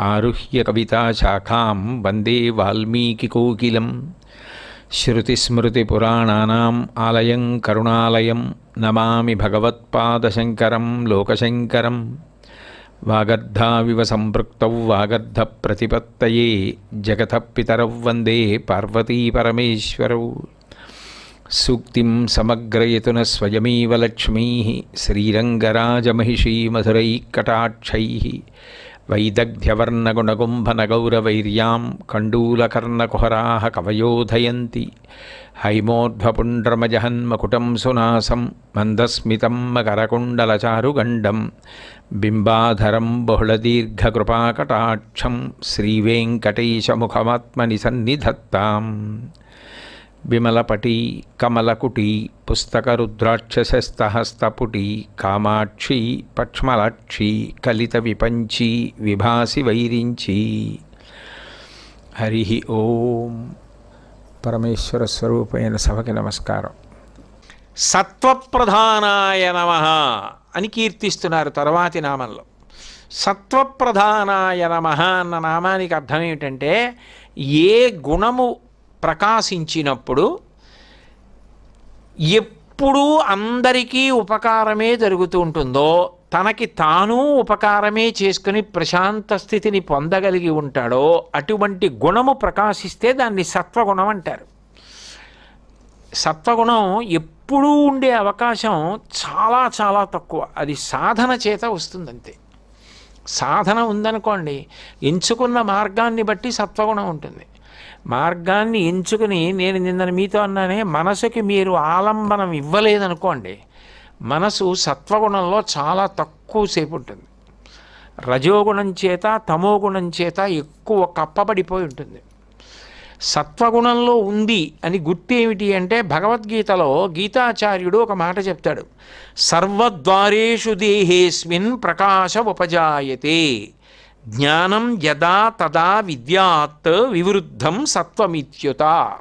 ఆరుహ్య కవితాశాఖాం వందే వాల్మీకికోకిలం శృతిస్మృతిపురాణానాం ఆలయం కరుణాలయం నమామి భగవత్పాదశంకరం లోకశంకరం. వాగర్ధావివ సంపృక్తౌ వాగర్ధప్రతిపత్తయే జగత పితరౌ వందే పార్వతీపరమేశ్వరౌ సూక్తిం సమగ్రయతున స్వయమేవ లక్ష్మీ శ్రీరంగరాజమహిషీ మధురైకటాక్షై వైదగ్ధ్యవర్ణగుణగుంభనగౌరవైర్యాం కండూలకర్ణకుహరాహ కవయోధయంతి హైమోర్ధ్వపుండ్రమజహన్మకుటం సునాసం మందస్మితం మకరకుండలచారుగండం బింబాధరం బహుళదీర్ఘకృపాకటాక్షం శ్రీవేంకటేశముఖమాత్మని సన్నిధత్తాం విమలపటి కమలకుటి పుస్తకరుద్రాక్షసస్తహస్తపుటి కామాక్షి పక్ష్మలాక్షి కలిత విపంచి విభాసి వైరించి హరి ఓం పరమేశ్వర స్వరూపైన సభకి నమస్కారం। సత్వప్రధానాయ నమ అని కీర్తిస్తున్నారు తర్వాతి నామంలో। సత్వప్రధానాయ నమ అన్న నామానికి అర్థం ఏమిటంటే ఏ గుణము ప్రకాశించినప్పుడు ఎప్పుడూ అందరికీ ఉపకారమే జరుగుతూ ఉంటుందో తనకి తాను ఉపకారమే చేసుకుని ప్రశాంత స్థితిని పొందగలిగి ఉంటాడో అటువంటి గుణము ప్రకాశిస్తే దాన్ని సత్వగుణం అంటారు. సత్వగుణం ఎప్పుడూ ఉండే అవకాశం చాలా చాలా తక్కువ. అది సాధన చేత వస్తుందంతే. సాధన ఉందనుకోండి ఎంచుకున్న మార్గాన్ని బట్టి సత్వగుణం ఉంటుంది. మార్గాన్ని ఎంచుకుని నేను నిన్న మీతో అన్నానే మనసుకి మీరు ఆలంబనం ఇవ్వలేదనుకోండి మనసు సత్వగుణంలో చాలా తక్కువసేపు ఉంటుంది రజోగుణం చేత తమోగుణం చేత ఎక్కువ కప్పబడిపోయి ఉంటుంది. సత్వగుణంలో ఉంది అని గుర్తు ఏమిటి అంటే భగవద్గీతలో గీతాచార్యుడు ఒక మాట చెప్తాడు. సర్వద్వారేషు దేహేస్మిన్ ప్రకాశ ఉపజాయతే. జ్ఞానం యదా తదా విద్యాత్ వివృద్ధం సత్వమిత్యుత.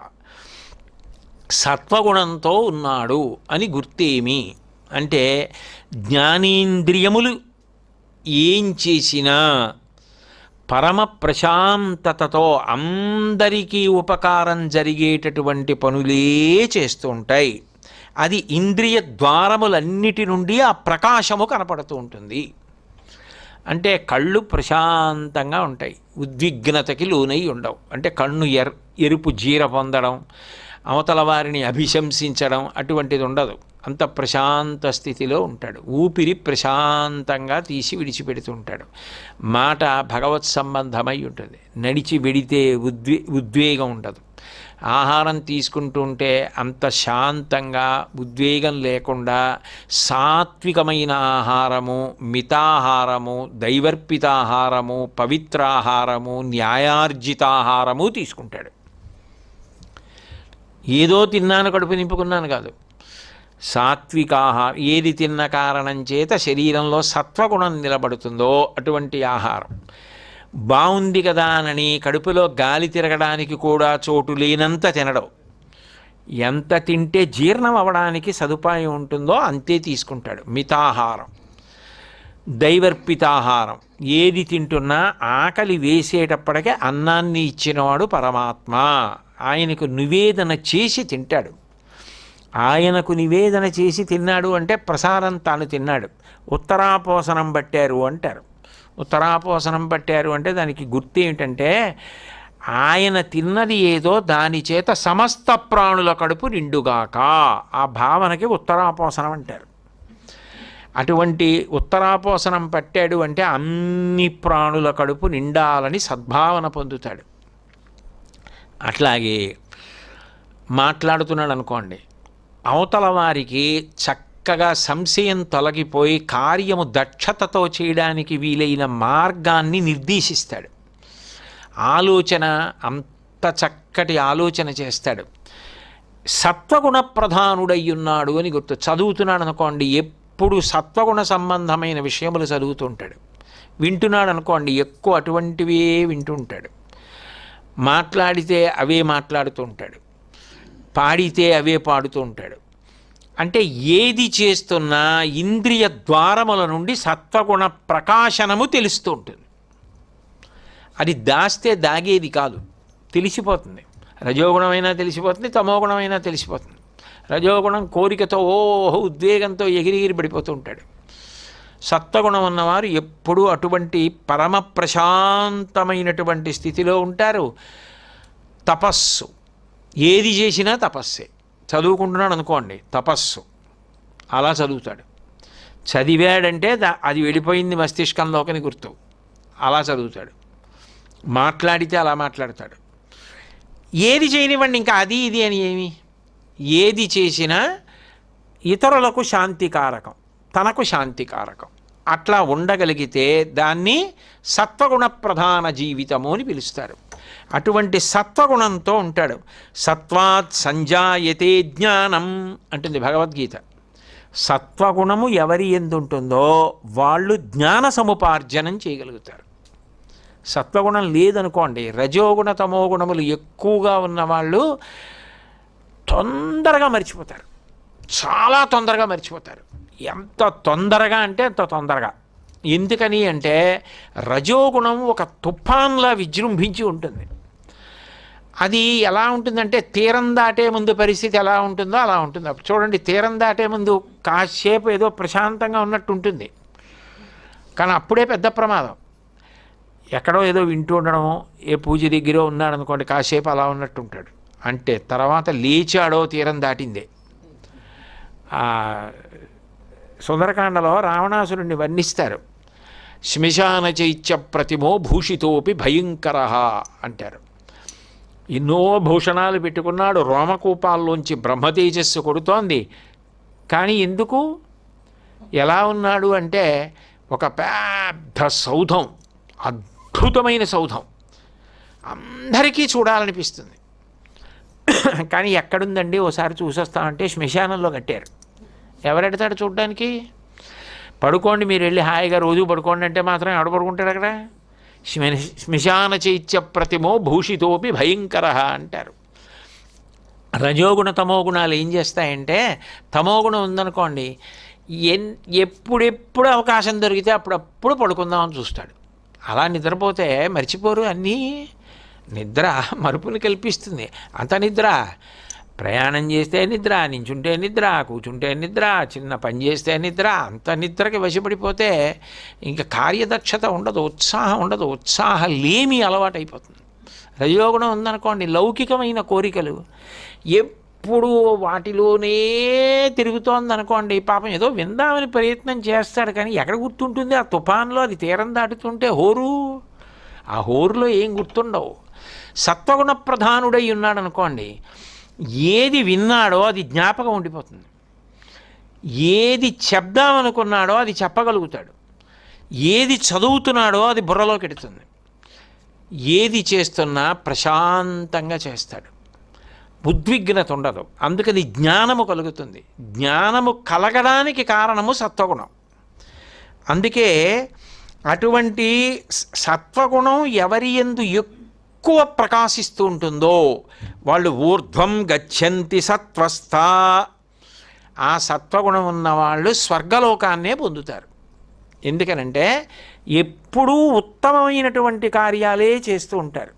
సత్వగుణంతో ఉన్నాడు అని గుర్తేమి? అంటే జ్ఞానేంద్రియములు ఏం చేసినా పరమ ప్రశాంతతతో అందరికీ ఉపకారం జరిగేటటువంటి పనులే చేస్తుంటాయి. అది ఇంద్రియ ద్వారములన్నిటి నుండి ఆ ప్రకాశము కనపడుతూ ఉంటుంది. అంటే కళ్ళు ప్రశాంతంగా ఉంటాయి. ఉద్విగ్నతకి లోనై ఉండవు. అంటే కన్ను ఎర్ ఎరుపు జీర పొందడం అవతల వారిని అభిశంసించడం అటువంటిది ఉండదు. అంత ప్రశాంత స్థితిలో ఉంటాడు. ఊపిరి ప్రశాంతంగా తీసి విడిచిపెడుతుంటాడు మాట భగవత్ సంబంధమై ఉంటుంది. నడిచి వెడితే ఉద్వే ఉద్వేగం ఉండదు. ఆహారం తీసుకుంటుంటే అంత శాంతంగా ఉద్వేగం లేకుండా సాత్వికమైన ఆహారము మితాహారము దైవర్పితాహారము పవిత్రాహారము న్యాయార్జితాహారము తీసుకుంటాడు. ఏదో తిన్నాను కడుపు నింపుకున్నాను కాదు. సాత్వికాహారం ఏది తిన్న కారణం చేత శరీరంలో సత్వగుణం నిలబడుతుందో అటువంటి ఆహారం. బాగుంది కదా అని కడుపులో గాలి తిరగడానికి కూడా చోటు లేనంత తినడం. ఎంత తింటే జీర్ణం అవ్వడానికి సదుపాయం ఉంటుందో అంతే తీసుకుంటాడు. మితాహారం. దైవర్పితాహారం. ఏది తింటున్నా ఆకలి వేసేటప్పటికే అన్నాన్ని ఇచ్చినవాడు పరమాత్మ. ఆయనకు నివేదన చేసి తింటాడు. ఆయనకు నివేదన చేసి తిన్నాడు అంటే ప్రసాదం తాను తిన్నాడు. ఉత్తరాపోసనం పట్టారు అంటారు. ఉత్తరాపోసనం పట్టారు అంటే దానికి గుర్తు ఏమిటంటే ఆయన తిన్నది ఏదో దాని చేత సమస్త ప్రాణుల కడుపు నిండుగాక. ఆ భావనకి ఉత్తరాపోసనం అంటారు. అటువంటి ఉత్తరాపోసనం పట్టాడు అంటే అన్ని ప్రాణుల కడుపు నిండాలని సద్భావన పొందుతాడు. అట్లాగే మాట్లాడుతున్నాడు అనుకోండి అవతల వారికి చక్క చక్కగా సంశయం తొలగిపోయి కార్యము దక్షతతో చేయడానికి వీలైన మార్గాన్ని నిర్దేశిస్తాడు. ఆలోచన అంత చక్కటి ఆలోచన చేస్తాడు. సత్వగుణ ప్రధానుడయ్యున్నాడు అని గుర్తు చదువుతున్నాడు అనుకోండి ఎప్పుడు సత్వగుణ సంబంధమైన విషయములు చదువుతుంటాడు. వింటున్నాడు అనుకోండి ఎక్కువ అటువంటివే వింటుంటాడు. మాట్లాడితే అవే మాట్లాడుతూ ఉంటాడు పాడితే అవే పాడుతూ ఉంటాడు అంటే ఏది చేస్తున్నా ఇంద్రియ ద్వారముల నుండి సత్వగుణ ప్రకాశనము తెలుస్తూ ఉంటుంది. అది దాస్తే దాగేది కాదు. తెలిసిపోతుంది. రజోగుణమైనా తెలిసిపోతుంది తమోగుణమైనా తెలిసిపోతుంది. రజోగుణం కోరికతో ఓహో ఉద్వేగంతో ఎగిరిగిరి పడిపోతూ ఉంటాడు. సత్వగుణం ఉన్నవారు ఎప్పుడూ అటువంటి పరమ ప్రశాంతమైనటువంటి స్థితిలో ఉంటారు. తపస్సు. ఏది చేసినా తపస్సే. చదువుకుంటున్నాడు అనుకోండి తపస్సు. అలా చదువుతాడు. చదివాడంటే దా- అది వెళ్ళిపోయింది మస్తిష్కంలోకని గుర్తు. అలా చదువుతాడు. మాట్లాడితే అలా మాట్లాడతాడు. ఏది చేయనివ్వండి ఇంకా అది ఇది అని ఏమి? ఏది చేసినా ఇతరులకు శాంతికారకం తనకు శాంతికారకం. అట్లా ఉండగలిగితే దాన్ని సత్వగుణ ప్రధాన జీవితము అని పిలుస్తారు. అటువంటి సత్వగుణంతో ఉంటాడు. సత్వాత్ సంజాయతే జ్ఞానం అంటుంది భగవద్గీత. సత్వగుణము ఎవరి ఎందుంటుందో వాళ్ళు జ్ఞాన సముపార్జనం చేయగలుగుతారు. సత్వగుణం లేదనుకోండి రజోగుణ తమోగుణములు ఎక్కువగా ఉన్నవాళ్ళు తొందరగా మర్చిపోతారు. చాలా తొందరగా మర్చిపోతారు. ఎంత తొందరగా అంటే అంత తొందరగా. ఎందుకని అంటే రజోగుణం ఒక తుఫాన్లా విజృంభించి ఉంటుంది. అది ఎలా ఉంటుందంటే తీరం దాటే ముందు పరిస్థితి ఎలా ఉంటుందో అలా ఉంటుంది. చూడండి తీరం దాటే ముందు కాసేపు ఏదో ప్రశాంతంగా ఉన్నట్టు ఉంటుంది. కానీ అప్పుడే పెద్ద ప్రమాదం. ఎక్కడో ఏదో వింటూ ఉండడం ఏ పూజ దగ్గర ఉన్నాడు అనుకోండి కాసేపు అలా ఉన్నట్టు ఉంటాడు. అంటే తర్వాత లేచాడో తీరం దాటిందే. సుందరకాండలో రావణాసురుణ్ణి వర్ణిస్తారు. శ్మశానచైత్య ప్రతిమో భూషితోపి భయంకర అంటారు. ఎన్నో భూషణాలు పెట్టుకున్నాడు రోమకూపాల్లోంచి బ్రహ్మతేజస్సు కొడుతోంది. కానీ ఎందుకు? ఎలా ఉన్నాడు అంటే ఒక పెద్ద సౌధం అద్భుతమైన సౌధం. అందరికీ చూడాలనిపిస్తుంది. కానీ ఎక్కడుందండి? ఓసారి చూసొస్తామంటే శ్మశానంలో కట్టారు. ఎవరెడతాడు చూడడానికి? పడుకోండి మీరు వెళ్ళి హాయిగా రోజు పడుకోండి అంటే మాత్రం ఎవడ పడుకుంటాడు అక్కడ? శ్మశాన చైత్య ప్రతిమో భూషితోపి భయంకర అంటారు. రజోగుణ తమోగుణాలు ఏం చేస్తాయంటే తమోగుణం ఉందనుకోండి ఎన్ ఎప్పుడెప్పుడు అవకాశం దొరికితే అప్పుడప్పుడు పడుకుందామని చూస్తాడు. అలా నిద్రపోతే మర్చిపోరు అన్నీ. నిద్ర మరుపుని కల్పిస్తుంది. అంత నిద్ర. ప్రయాణం చేస్తే నిద్ర నించుంటే నిద్ర కూర్చుంటే నిద్ర చిన్న పని చేస్తే నిద్ర అంత నిద్రకి వశపడిపోతే ఇంకా కార్యదక్షత ఉండదు ఉత్సాహం ఉండదు ఉత్సాహం లేమి అలవాటైపోతుంది. రజోగుణం ఉందనుకోండి లౌకికమైన కోరికలు. ఎప్పుడు వాటిలోనే తిరుగుతోంది అనుకోండి పాపం ఏదో విందామని ప్రయత్నం చేస్తాడు కానీ ఎక్కడ గుర్తుంటుంది? ఆ తుఫాన్లో అది తీరం దాటుతుంటే హోరు. ఆ హోరులో ఏం గుర్తుండవు. సత్వగుణ ప్రధానుడై ఉన్నాడు అనుకోండి ఏది విన్నాడో అది జ్ఞాపకం ఉండిపోతుంది. ఏది చెప్దామనుకున్నాడో అది చెప్పగలుగుతాడు. ఏది చదువుతున్నాడో అది బుర్రలోకి ఎడుతుంది ఏది చేస్తున్నా ప్రశాంతంగా చేస్తాడు. ఉద్విగ్నత ఉండదు. అందుకని జ్ఞానము కలుగుతుంది. జ్ఞానము కలగడానికి కారణము సత్వగుణం. అందుకే అటువంటి సత్వగుణం ఎవరి ఎందు ఎక్కువ ఎక్కువ ప్రకాశిస్తూ ఉంటుందో వాళ్ళు ఊర్ధ్వం గచ్చంతి సత్వస్థ. ఆ సత్వగుణం ఉన్న వాళ్ళు స్వర్గలోకాన్నే పొందుతారు. ఎందుకనంటే ఎప్పుడూ ఉత్తమమైనటువంటి కార్యాలే చేస్తూ ఉంటారు.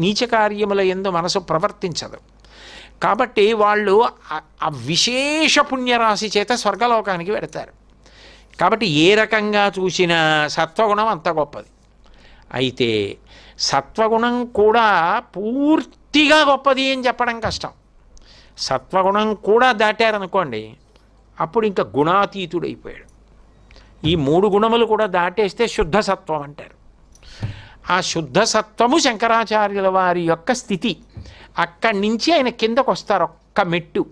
నీచ కార్యముల ఎందు మనసు ప్రవర్తించదు. కాబట్టి వాళ్ళు ఆ- ఆ విశేష పుణ్యరాశి చేత స్వర్గలోకానికి వెడతారు. కాబట్టి ఏ రకంగా చూసినా సత్వగుణం అంత గొప్పది. అయితే సత్వగుణం కూడా పూర్తిగా గొప్పది అని చెప్పడం కష్టం. సత్వగుణం కూడా దాటారనుకోండి అప్పుడు ఇంకా గుణాతీతుడైపోయాడు. ఈ మూడు గుణములు కూడా దాటేస్తే శుద్ధ సత్వం అంటారు. ఆ శుద్ధ సత్వము శంకరాచార్యుల వారి యొక్క స్థితి. అక్కడి నుంచి ఆయన కిందకు వస్తారు ఒక్క మెట్టు.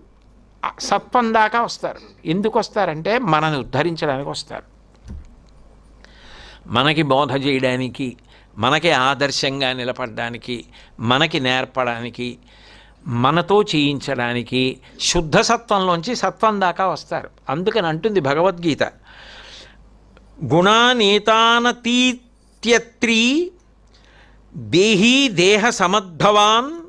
సత్వం దాకా వస్తారు. ఎందుకు వస్తారంటే మనని ఉద్ధరించడానికి వస్తారు. మనకి బోధ చేయడానికి మనకి ఆదర్శంగా నిలబడడానికి మనకి నేర్పడానికి మనతో చేయించడానికి శుద్ధ సత్వంలోంచి సత్వం దాకా వస్తారు. అందుకని అంటుంది భగవద్గీత. గుణానీతానతీత్యత్రీ దేహీ దేహ సమద్భవాన్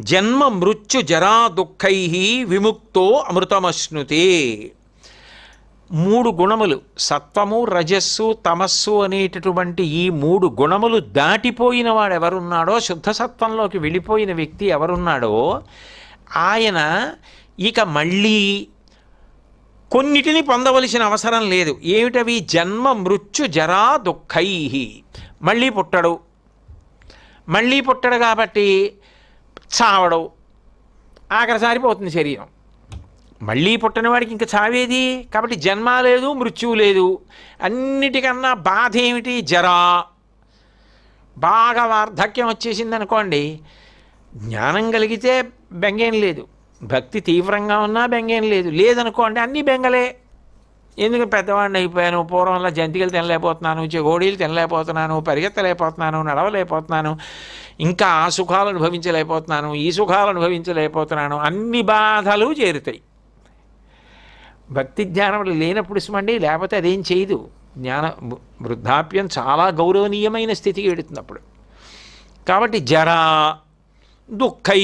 జన్మ మృత్యు జరా దుఃఖై విముక్తో అమృతమశ్నుతే. మూడు గుణములు సత్వము రజస్సు తమస్సు అనేటటువంటి ఈ మూడు గుణములు దాటిపోయిన వాడు ఎవరున్నాడో శుద్ధ సత్వంలోకి వెళ్ళిపోయిన వ్యక్తి ఎవరున్నాడో ఆయన ఇక మళ్ళీ కొన్నిటిని పొందవలసిన అవసరం లేదు. ఏమిటవి? జన్మ మృత్యు జరా దుఃఖై మళ్ళీ పుట్టడు. మళ్ళీ పుట్టడు కాబట్టి చావడు. ఆఖరిసారి పోతుంది శరీరం. మళ్ళీ పుట్టని వాడికి ఇంకా చావేది? కాబట్టి జన్మ లేదు మృత్యువు లేదు. అన్నిటికన్నా బాధ ఏమిటి జరా. బాగా వార్ధక్యం వచ్చేసింది అనుకోండి జ్ఞానం కలిగితే బెంగేం లేదు. భక్తి తీవ్రంగా ఉన్నా బెంగేం లేదు. లేదనుకోండి అన్నీ బెంగలే. ఎందుకు పెద్దవాడిని అయిపోయాను? పూర్వంలో జంతికలు తినలేకపోతున్నాను చెగోడీలు తినలేకపోతున్నాను పరిగెత్తలేకపోతున్నాను నడవలేకపోతున్నాను ఇంకా ఆ సుఖాలు అనుభవించలేకపోతున్నాను ఈ సుఖాలు అనుభవించలేకపోతున్నాను. అన్ని బాధలు చేరుతాయి. భక్తి జ్ఞానములు లేనప్పుడు ఇష్టమండి లేకపోతే అదేం చేయదు. జ్ఞాన వృద్ధాప్యం చాలా గౌరవనీయమైన స్థితికి వెడుతుంది కాబట్టి జర దుఃఖై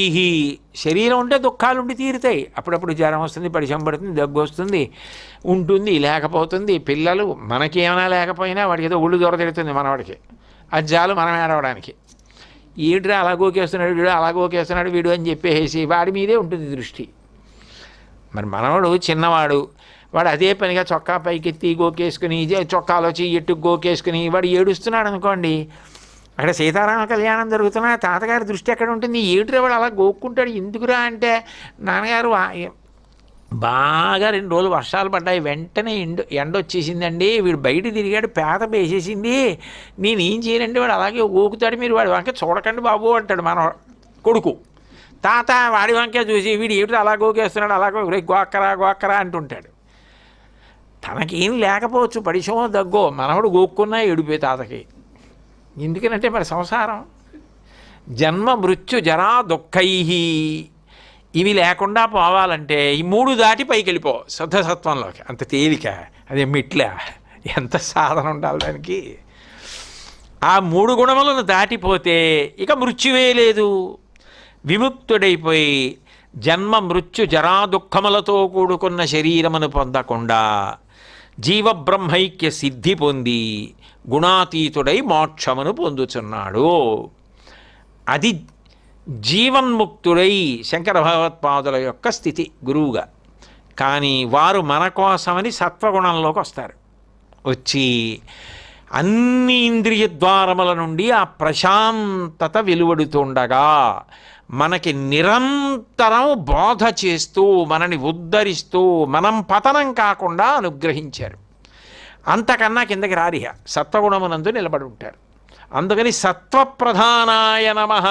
శరీరం ఉంటే దుఃఖాలు ఉండి తీరుతాయి. అప్పుడప్పుడు జ్వరం వస్తుంది పరిచయం పడుతుంది దగ్గు వస్తుంది ఉంటుంది లేకపోతుంది. పిల్లలు మనకేమైనా లేకపోయినా వాడికి ఏదో ఒళ్ళు దొర తిడుతుంది మనవాడికి. అజ్జాలు మనం ఏడవడానికి. ఏమిట్రా అలా గోకేస్తున్నాడు వీడు అలా గోకేస్తున్నాడు వీడు అని చెప్పేసి వాడి మీదే ఉంటుంది దృష్టి. మరి మనవాడు చిన్నవాడు వాడు అదే పనిగా చొక్కా పైకెత్తి గోకేసుకుని ఇదే చొక్కాలో చెయ్యట్టు గోకేసుకుని వాడు ఏడుస్తున్నాడు అనుకోండి. అక్కడ సీతారామ కళ్యాణం జరుగుతున్నా తాతగారి దృష్టి ఎక్కడ ఉంటుంది? ఏడురా వాడు అలా గోక్కుంటాడు? ఎందుకురా అంటే నాన్నగారు బాగా రెండు రోజులు వర్షాలు పడ్డాయి. వెంటనే ఎండ ఎండ వచ్చేసిందండి. వీడు బయట తిరిగాడు పేద వేసేసింది. నేను ఏం చేయనండి? వాడు అలాగే ఊకుతాడు మీరు వాడు వంక చూడకండి బాబు అంటాడు మన కొడుకు. తాత వాడి వంకే చూసి వీడు ఏమిటి అలా గోకేస్తున్నాడు అలా గో- గోక్కరా గోక్కరా అంటుంటాడు. తనకేం లేకపోవచ్చు పడిశమో దగ్గో మనవడు గోక్కున్నా ఏడిపోయి తాతకి. ఎందుకనంటే మరి సంసారం? జన్మ మృత్యు జరా దుఃఖై ఇవి లేకుండా పోవాలంటే ఈ మూడు దాటి పైకి వెళ్ళిపో శుద్ధసత్వంలోకి అంత తేలిక అదే మెట్ల. ఎంత సాధన ఉండాలి దానికి? ఆ మూడు గుణములను దాటిపోతే ఇక మృత్యువే లేదు. విముక్తుడైపోయి జన్మ మృత్యు జరా దుఃఖములతో కూడుకున్న శరీరమును పొందకుండా జీవబ్రహ్మైక్య సిద్ధి పొంది గుణాతీతుడై మోక్షమును పొందుచున్నాడు. అది జీవన్ముక్తుడై శంకర భగవత్పాదుల యొక్క స్థితి గురువుగా. కానీ వారు మన కోసమని సత్వగుణంలోకి వస్తారు. వచ్చి అన్ని ఇంద్రియ ద్వారముల నుండి ఆ ప్రశాంతత వెలువడుతుండగా మనకి నిరంతరం బోధ చేస్తూ మనని ఉద్ధరిస్తూ మనం పతనం కాకుండా అనుగ్రహించారు. అంతకన్నా కిందకి రారిహ సత్వగుణమునందు నిలబడి ఉంటారు. అందుకని సత్వప్రధానాయ నమ.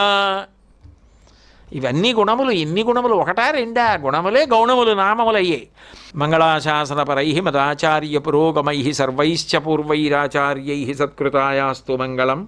ఇవన్నీ గుణములు ఎన్ని గుణములు ఒకటా రెండా? గుణములే గౌణములు నామములయ్యాయి మంగళాశాసనపరై మదాచార్య పురోగమై సర్వైశ్చ పూర్వైరాచార్యై సత్కృతాయాస్తు మంగళం.